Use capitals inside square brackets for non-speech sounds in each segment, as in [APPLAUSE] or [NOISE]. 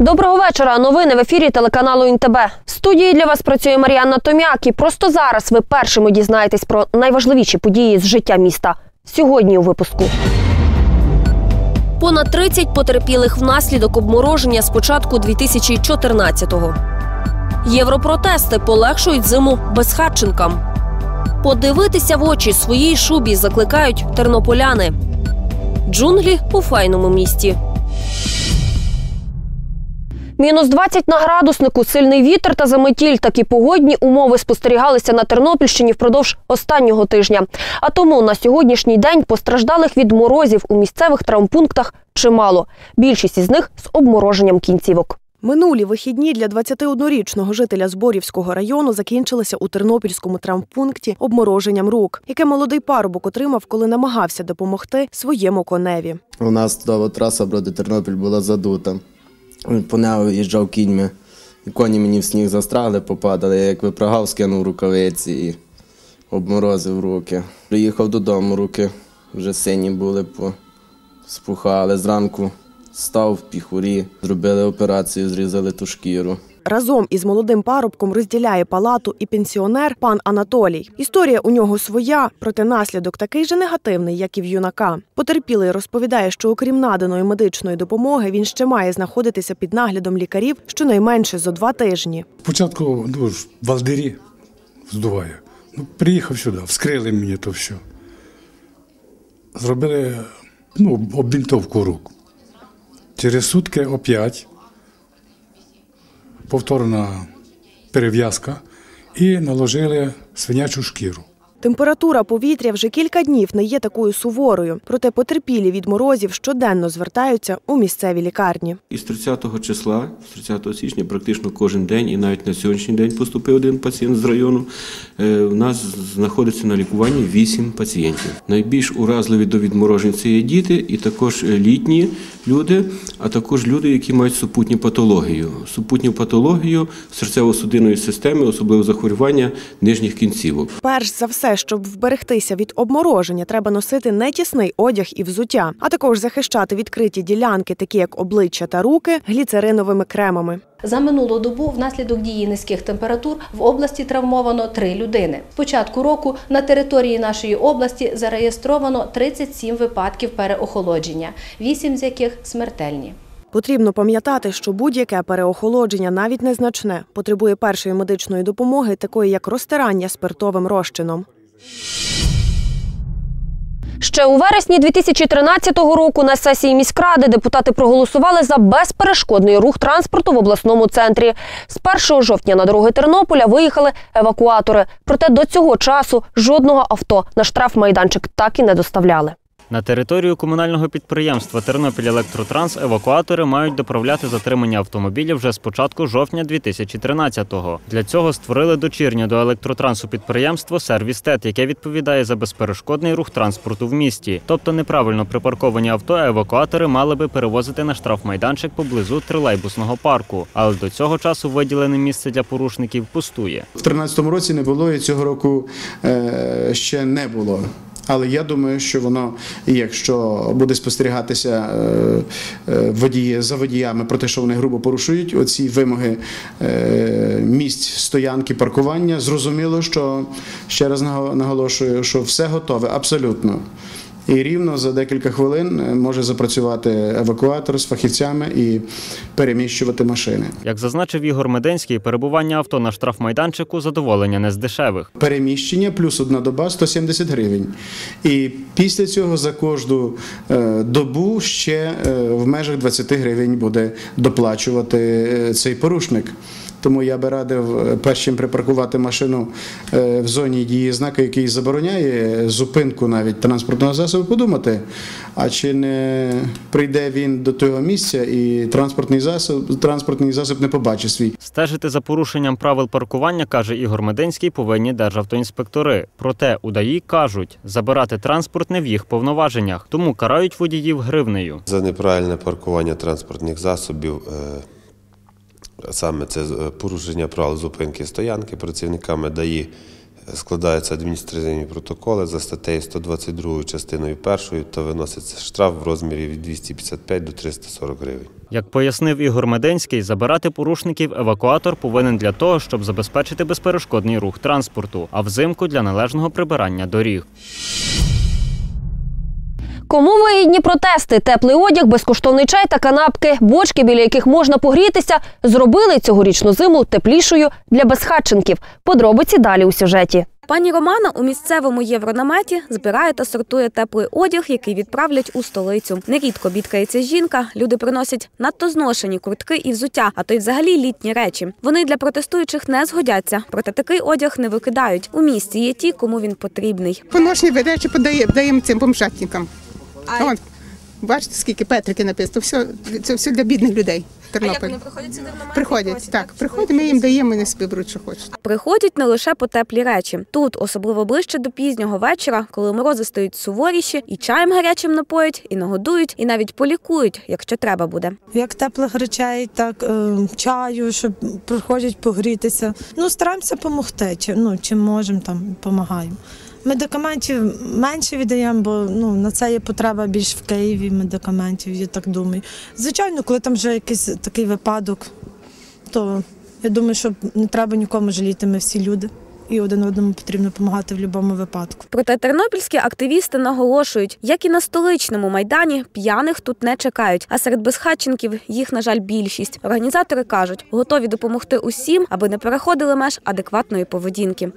Доброго вечора. Новини в ефірі телеканалу ІНТБ. В студії для вас працює Мар'яна Томяк. І просто зараз ви першими дізнаєтесь про найважливіші події з життя міста. Сьогодні у випуску. Понад 30 потерпілих внаслідок обмороження з початку 2014-го. Європротести полегшують зиму безхатченкам. Подивитися в очі своїй шубі закликають тернополяни. Джунглі у файному місті. Мінус 20 на градуснику, сильний вітер та заметіль. Такі погодні умови спостерігалися на Тернопільщині впродовж останнього тижня. А тому на сьогоднішній день постраждалих від морозів у місцевих травмпунктах чимало. Більшість із них з обмороженням кінцівок. Минулі вихідні для 21-річного жителя Зборівського району закінчилися у тернопільському травмпункті обмороженням рук, яке молодий парубок отримав, коли намагався допомогти своєму коневі. У нас траса броди Тернопіль була задута. По нею їжджав кіньми. І коні мені в сніг застрягли, попадали. Я як випрагав, скинув рукавиці і обморозив руки. Приїхав додому, руки вже сині були, спухали. Зранку став в піхурі, зробили операцію, зрізали ту шкіру. Разом із молодим парубком розділяє палату і пенсіонер пан Анатолій. Історія у нього своя, проте наслідок такий же негативний, як і в юнака. Потерпілий розповідає, що окрім наданої медичної допомоги, він ще має знаходитися під наглядом лікарів щонайменше зо два тижні. Спочатку ну, валдирі здуває. Ну, приїхав сюди, вскрили мені то все. Зробили ну, обінтовку рук. Через сутки опять повторна перев'язка і наложили свинячу шкіру. Температура повітря вже кілька днів не є такою суворою, проте потерпілі від морозів щоденно звертаються у місцеві лікарні. Із 30 числа, з 30 січня, практично кожен день, і навіть на сьогоднішній день поступив один пацієнт з району. Е, У нас знаходиться на лікуванні 8 пацієнтів. Найбільш уразливі до відморожень це є діти, і також літні люди, а також люди, які мають супутню патологію. Супутню патологію серцево-судинної системи, особливо захворювання нижніх кінцівок. Перш за все, щоб вберегтися від обмороження, треба носити не тісний одяг і взуття, а також захищати відкриті ділянки, такі як обличчя та руки, гліцериновими кремами. За минулу добу внаслідок дії низьких температур в області травмовано три людини. З початку року на території нашої області зареєстровано 37 випадків переохолодження, 8 з яких смертельні. Потрібно пам'ятати, що будь-яке переохолодження, навіть незначне, потребує першої медичної допомоги, такої як розтирання спиртовим розчином. Ще у вересні 2013 року на сесії міськради депутати проголосували за безперешкодний рух транспорту в обласному центрі. З 1 жовтня на дороги Тернополя виїхали евакуатори. Проте до цього часу жодного авто на штрафмайданчик так і не доставляли. На територію комунального підприємства Тернопіль Електротранс евакуатори мають доправляти затримання автомобілів вже з початку жовтня 2013-го. Для цього створили дочірнє до електротрансу підприємство Сервіс ТЕТ, яке відповідає за безперешкодний рух транспорту в місті. Тобто неправильно припарковані авто евакуатори мали би перевозити на штрафмайданчик поблизу тролейбусного парку. Але до цього часу виділене місце для порушників пустує. В 2013 році не було і цього року е, ще не було. Але я думаю, що воно, якщо буде спостерігатися е, е, водії за водіями про те, що вони грубо порушують оці вимоги е, місць стоянки, паркування, зрозуміло, що ще раз наго- наголошую, що все готове абсолютно. І рівно за декілька хвилин е, може запрацювати евакуатор з фахівцями і переміщувати машини. Як зазначив Ігор Меденський, перебування авто на штрафмайданчику задоволення не з дешевих. переміщення плюс одна доба 170 гривень. І після цього за кожну е, добу ще е, в межах 20 гривень буде доплачувати цей порушник. Тому я би радив е, перш чим припаркувати машину е, в зоні дії знака, який забороняє зупинку навіть транспортного засобу, подумати, а чи не прийде він до того місця і транспортний засоб, транспортний засоб не побачить свій Стежити за порушенням правил паркування, каже Ігор Меденський, повинні державтоінспектори. Проте у ДАІ кажуть, забирати транспорт не в їх повноваженнях, тому карають водіїв гривнею. За неправильне паркування транспортних засобів, е, саме це е, порушення правил зупинки стоянки працівниками ДАІ складаються адміністративні протоколи за статтею 122 частиною 1 та виноситься штраф в розмірі від 255 до 340 гривень. Як пояснив Ігор Меденський, забирати порушників евакуатор повинен для того, щоб забезпечити безперешкодний рух транспорту, а взимку для належного прибирання доріг. Кому вигідні протести, теплий одяг, безкоштовний чай та канапки, бочки, біля яких можна погрітися, зробили цьогорічну зиму теплішою для безхатченків. Подробиці далі у сюжеті. Пані Романа у місцевому євронаметі збирає та сортує теплий одяг, який відправлять у столицю. Нерідко бідкається жінка. Люди приносять надто зношені куртки і взуття, а то й взагалі літні речі. Вони для протестуючих не згодяться, проте такий одяг не викидають. У місті є ті, кому він потрібний. Поношені речі подаємо даємо цим бомжатникам. От, бачите, скільки Петрики написано. Все, це все для бідних людей. в Тернополі. приходять сюди в Приходять, так, приходять, ми їм даємо, вони собі беруть, що хочуть. Приходять не лише по теплі речі. Тут, особливо ближче до пізнього вечора, коли морози стають суворіші, і чаєм гарячим напоять, і нагодують, і навіть полікують, якщо треба буде. як теплих речей, так е, чаю, щоб приходять погрітися. Ну, стараємося допомогти, чи, ну, чим можемо, там допомагаємо. Медикаментів менше віддаємо, бо ну, на це є потреба більш в Києві медикаментів, я так думаю. Звичайно, коли там вже якийсь такий випадок, то я думаю, що не треба нікому жаліти, ми всі люди. І один одному потрібно допомагати в будь-якому випадку. Проте тернопільські активісти наголошують, як і на столичному майдані, п'яних тут не чекають. А серед безхатченків їх, на жаль, більшість. Організатори кажуть, готові допомогти усім, аби не переходили меж адекватної поведінки.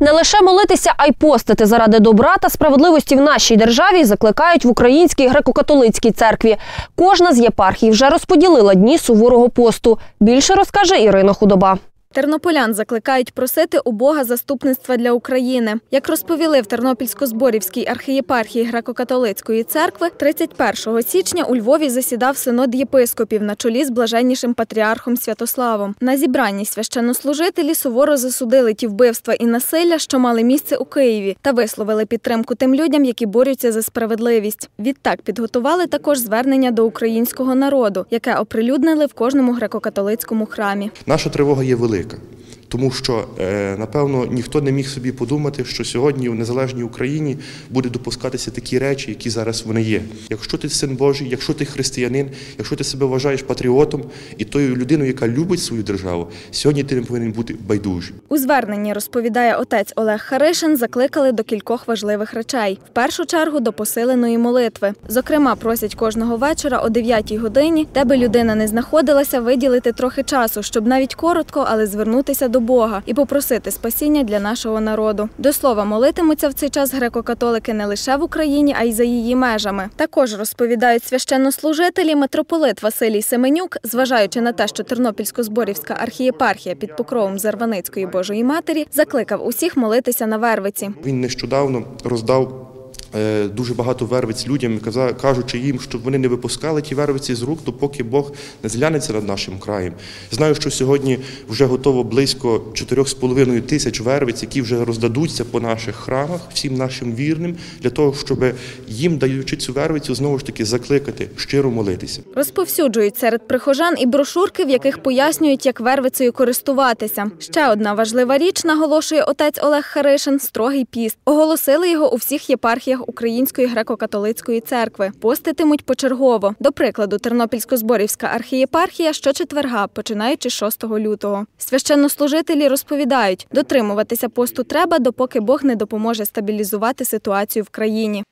Не лише молитися, а й постити заради добра та справедливості в нашій державі закликають в Українській греко-католицькій церкві. Кожна з єпархій вже розподілила дні суворого посту. Більше розкаже Ірина Худоба. Тернополян закликають просити у Бога заступництва для України. Як розповіли в Тернопільсько-Зборівській архієпархії греко-католицької церкви, 31 січня у Львові засідав синод єпископів на чолі з блаженнішим патріархом Святославом. На зібранні священнослужителі суворо засудили ті вбивства і насилля, що мали місце у Києві, та висловили підтримку тим людям, які борються за справедливість. Відтак підготували також звернення до українського народу, яке оприлюднили в кожному греко-католицькому храмі. Наша тривога є велика, чоловіка тому що е, напевно ніхто не міг собі подумати, що сьогодні в незалежній Україні буде допускатися такі речі, які зараз вони є. Якщо ти син Божий, якщо ти християнин, якщо ти себе вважаєш патріотом і тою людиною, яка любить свою державу, сьогодні ти не повинен бути байдужим. У зверненні розповідає отець Олег Харишин, закликали до кількох важливих речей. В першу чергу до посиленої молитви. Зокрема, просять кожного вечора о 9 годині, де би людина не знаходилася, виділити трохи часу, щоб навіть коротко, але звернутися до Бога і попросити спасіння для нашого народу. До слова, молитимуться в цей час греко-католики не лише в Україні, а й за її межами. Також розповідають священнослужителі митрополит Василій Семенюк, зважаючи на те, що Тернопільсько-Зборівська архієпархія під покровом Зарваницької Божої Матері закликав усіх молитися на Вервиці. Він нещодавно роздав. Е, Дуже багато вервиць людям, кажучи їм, щоб вони не випускали ті вервиці з рук, допоки Бог не зглянеться над нашим краєм. Знаю, що сьогодні вже готово близько 4,5 тисяч вервиць, які вже роздадуться по наших храмах, всім нашим вірним, для того, щоб їм, даючи цю вервицю, знову ж таки закликати щиро молитися. Розповсюджують серед прихожан і брошурки, в яких пояснюють, як вервицею користуватися. Ще одна важлива річ, наголошує отець Олег Харишин – строгий піст. Оголосили його у всіх єпархіях Української греко-католицької церкви. Поститимуть почергово. До прикладу, Тернопільсько-Зборівська архієпархія щочетверга, починаючи з 6 лютого. Священнослужителі розповідають, дотримуватися посту треба, допоки Бог не допоможе стабілізувати ситуацію в країні.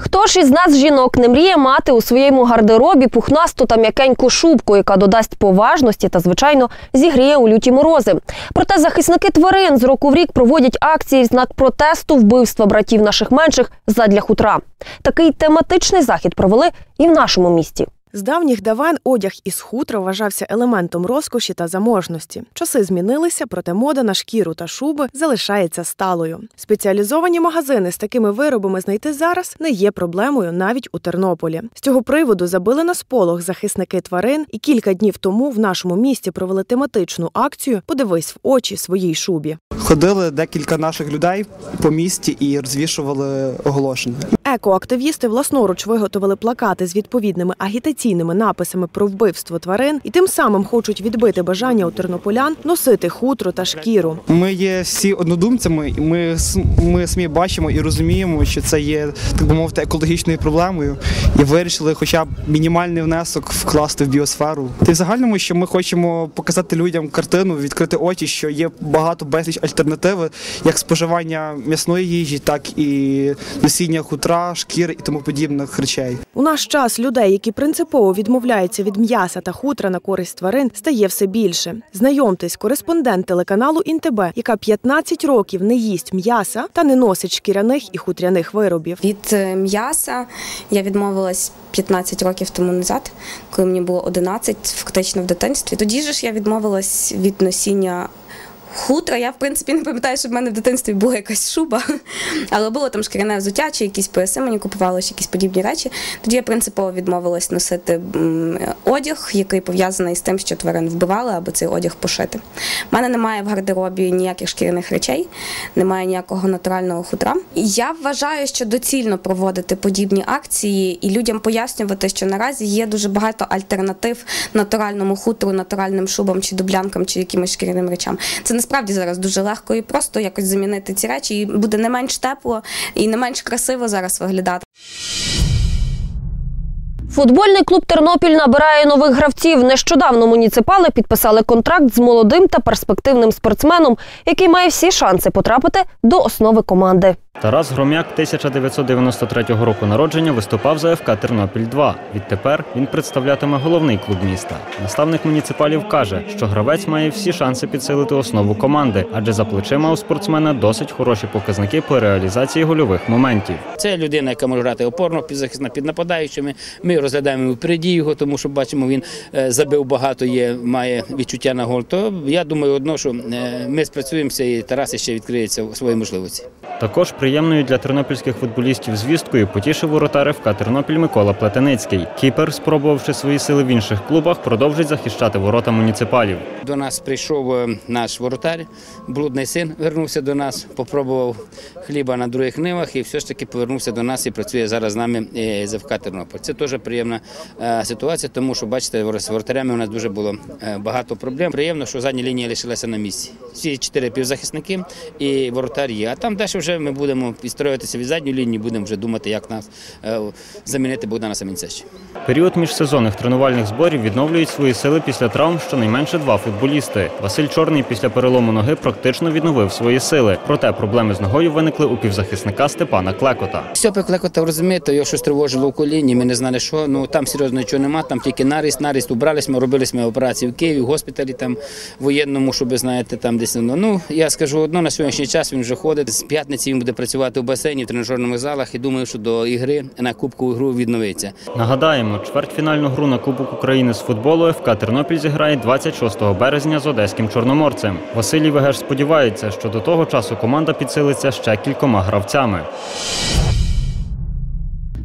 Хто ж із нас, жінок, не мріє мати у своєму гардеробі пухнасту та м'якеньку шубку, яка додасть поважності та, звичайно, зігріє у люті морози. Проте захисники тварин з року в рік проводять акції в знак протесту вбивства братів наших менших задля хутра. Такий тематичний захід провели і в нашому місті. З давніх давен одяг із хутра вважався елементом розкоші та заможності. Часи змінилися, проте мода на шкіру та шуби залишається сталою. Спеціалізовані магазини з такими виробами знайти зараз не є проблемою навіть у Тернополі. З цього приводу забили на сполох захисники тварин, і кілька днів тому в нашому місті провели тематичну акцію Подивись в очі своїй шубі. Ходили декілька наших людей по місті і розвішували оголошення. Екоактивісти власноруч виготовили плакати з відповідними агітаційними агітаційними написами про вбивство тварин і тим самим хочуть відбити бажання у тернополян носити хутро та шкіру. Ми є всі однодумцями, і ми, ми самі бачимо і розуміємо, що це є, так би мовити, екологічною проблемою. І вирішили хоча б мінімальний внесок вкласти в біосферу. Та й в загальному, що ми хочемо показати людям картину, відкрити очі, що є багато безліч альтернативи, як споживання м'ясної їжі, так і носіння хутра, шкір і тому подібних речей. У наш час людей, які принципово відмовляються від м'яса та хутра на користь тварин, стає все більше. Знайомтесь, кореспондент телеканалу Інтебе, яка 15 років не їсть м'яса та не носить шкіряних і хутряних виробів. Від е, м'яса я відмовилась 15 років тому назад, коли мені було 11, фактично в дитинстві. Тоді ж я відмовилась від носіння. Хутра, я в принципі не пам'ятаю, що в мене в дитинстві була якась шуба, [LAUGHS] але було там шкіряне взуття чи якісь пояси мені купували, чи якісь подібні речі. Тоді я принципово відмовилась носити одяг, який пов'язаний з тим, що тварин вбивали, або цей одяг пошити. У мене немає в гардеробі ніяких шкіряних речей, немає ніякого натурального хутра. Я вважаю, що доцільно проводити подібні акції і людям пояснювати, що наразі є дуже багато альтернатив натуральному хутру, натуральним шубам чи дублянкам, чи якимось шкіряним речам. Це насправді зараз дуже легко і просто якось замінити ці речі, і буде не менш тепло і не менш красиво зараз виглядати. Футбольний клуб Тернопіль набирає нових гравців. Нещодавно муніципали підписали контракт з молодим та перспективним спортсменом, який має всі шанси потрапити до основи команди. Тарас Громяк 1993 року народження виступав за ФК Тернопіль 2 Відтепер він представлятиме головний клуб міста. Наставник муніципалів каже, що гравець має всі шанси підсилити основу команди, адже за плечима у спортсмена досить хороші показники по реалізації гольових моментів. Це людина, яка може грати опорно, підзахисна під нападаючими. Ми розглядаємо впереді його, тому що бачимо, він е, забив багато, є, має відчуття на гол. То я думаю, одно, що е, ми спрацюємося і Тарас ще відкриється свої можливості. Також приємною для тернопільських футболістів звісткою потішив воротар ФК Тернопіль Микола Плетеницький. Кіпер, спробувавши свої сили в інших клубах, продовжить захищати ворота муніципалів. До нас прийшов е, наш воротар, блудний син, вернувся до нас, попробував хліба на других нивах і все ж таки повернувся до нас і працює зараз з нами е, з ФК Тернопіль. Це теж приємна е, ситуація, тому що бачите, з воротарями у нас дуже було багато проблем. Приємно, що задня лінія лишилася на місці. Всі чотири півзахисники і воротар є. А там далі вже ми будемо підстроюватися від задньої лінії, будемо вже думати, як нас е, замінити Богдана Самінцевича. Період міжсезонних тренувальних зборів відновлюють свої сили після травм щонайменше два футболісти. Василь Чорний після перелому ноги практично відновив свої сили. Проте проблеми з ногою виникли у півзахисника Степана Клекота. Стьопи Клекота розумієте, його щось тривожило у коліні, ми не знали, що. Ну там серйозно нічого нема, там тільки наріст, наріст убрались, ми робили ми операції в Києві, в госпіталі там воєнному, щоб знаєте, там десь. Ну, ну я скажу одно, на сьогоднішній час він вже ходить. З п'ятниці він буде працювати у басейні, в тренажерних залах і думаю, що до ігри на кубкову гру відновиться. Нагадаємо, чвертьфінальну гру на Кубок України з футболу ФК Тернопіль зіграє 26 березня з одеським чорноморцем. Василій Вегеш сподівається, що до того часу команда підсилиться ще кількома гравцями.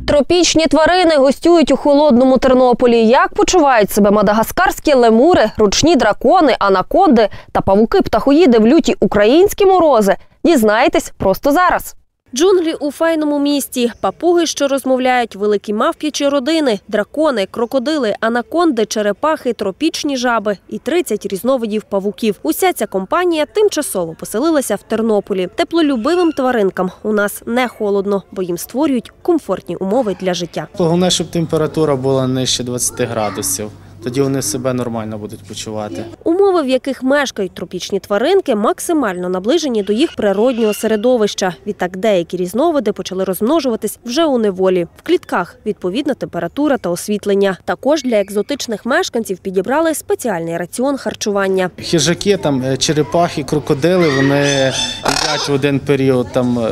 Тропічні тварини гостюють у холодному Тернополі. Як почувають себе мадагаскарські лемури, ручні дракони, анаконди та павуки-птахоїди в люті українські морози? Дізнайтесь просто зараз. Джунглі у файному місті, папуги, що розмовляють, великі мавп'ячі родини, дракони, крокодили, анаконди, черепахи, тропічні жаби і 30 різновидів павуків. Уся ця компанія тимчасово поселилася в Тернополі. Теплолюбивим тваринкам у нас не холодно, бо їм створюють комфортні умови для життя. Головне, щоб температура була нижче 20 градусів. Тоді вони себе нормально будуть почувати. Умови, в яких мешкають тропічні тваринки, максимально наближені до їх природнього середовища. Відтак деякі різновиди почали розмножуватись вже у неволі. В клітках відповідна температура та освітлення. Також для екзотичних мешканців підібрали спеціальний раціон харчування. Хижаки, там е, черепахи, крокодили, вони їдять в один період там.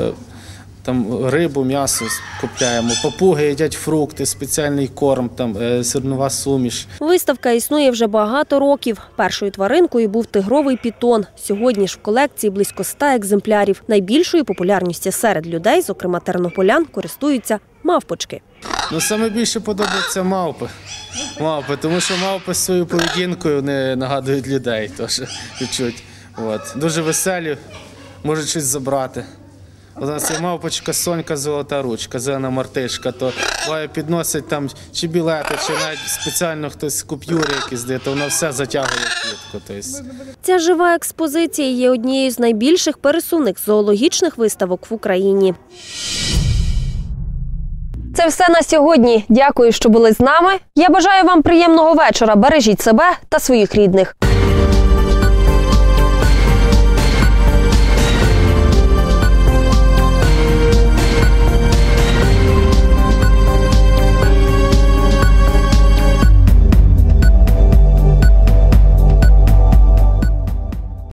Е, Там рибу, м'ясо купляємо, папуги їдять фрукти, спеціальний корм, там е, зернова суміш. Виставка існує вже багато років. Першою тваринкою був тигровий пітон. Сьогодні ж в колекції близько 100 екземплярів. Найбільшою популярністю серед людей, зокрема тернополян, користуються мавпочки. Ну, саме більше подобаються мавпи. Мавпи, тому що мавпи своєю поведінкою не нагадують людей, теж чуть-чуть. От. Дуже веселі, можуть щось забрати. Є мавпочка, сонька, золота ручка, зелена мартишка, то буває підносить там чи білети, чи навіть спеціально хтось купюри якісь дає, то воно все затягує в. Ця жива експозиція є однією з найбільших пересувних зоологічних виставок в Україні. Це все на сьогодні. Дякую, що були з нами. Я бажаю вам приємного вечора. Бережіть себе та своїх рідних.